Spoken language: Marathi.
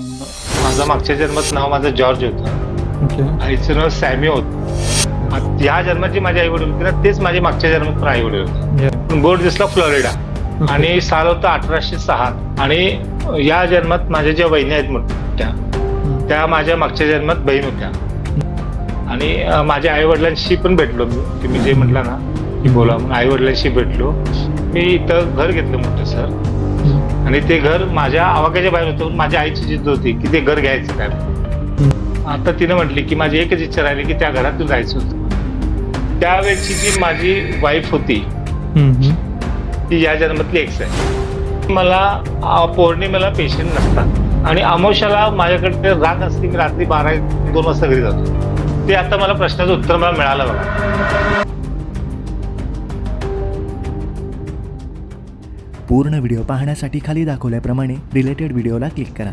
माझा मागच्या जन्मात नाव माझं जॉर्ज होतं. आईचं नाव सॅमी होतं. आ- ह्या जन्माची माझे आई वडील होते ना तेच माझे मागच्या जन्मात पण आई वडील होते. बोर्ड दिसला फ्लोरिडा. आणि साल होतं अठराशे सहा. आणि या जन्मात माझ्या ज्या बहिणी आहेत मोठ्या त्या माझ्या मागच्या जन्मात बहीण होत्या. आणि माझ्या आई वडिलांशी पण भेटलो मी. तुम्ही जे म्हटलं ना की बोला म्हणून आई वडिलांशी भेटलो. मी इथं घर घेतलं मोठं सर. आणि ते घर माझ्या आवाक्याच्या बाहेर होतं. माझ्या आईची जिद्द होती की ते घर घ्यायचं काय? आता तिनं म्हटली की माझी एकच इच्छा राहिली की त्या घरात तू जायचं होतं. त्यावेळची जी माझी वाईफ होती ती या जन्मातली एक्स आहे. मला पौर्णिमेला पेशंट नसतात. आणि अमावश्याला माझ्याकडे रात असते मी रात्री बारा दोन वाजता घरी जातो. ते आता मला प्रश्नाचं उत्तर मला मिळालं बघा. पूर्ण व्हिडिओ पाहण्यासाठी खाली दाखवल्याप्रमाणे रिलेटेड व्हिडिओला क्लिक करा.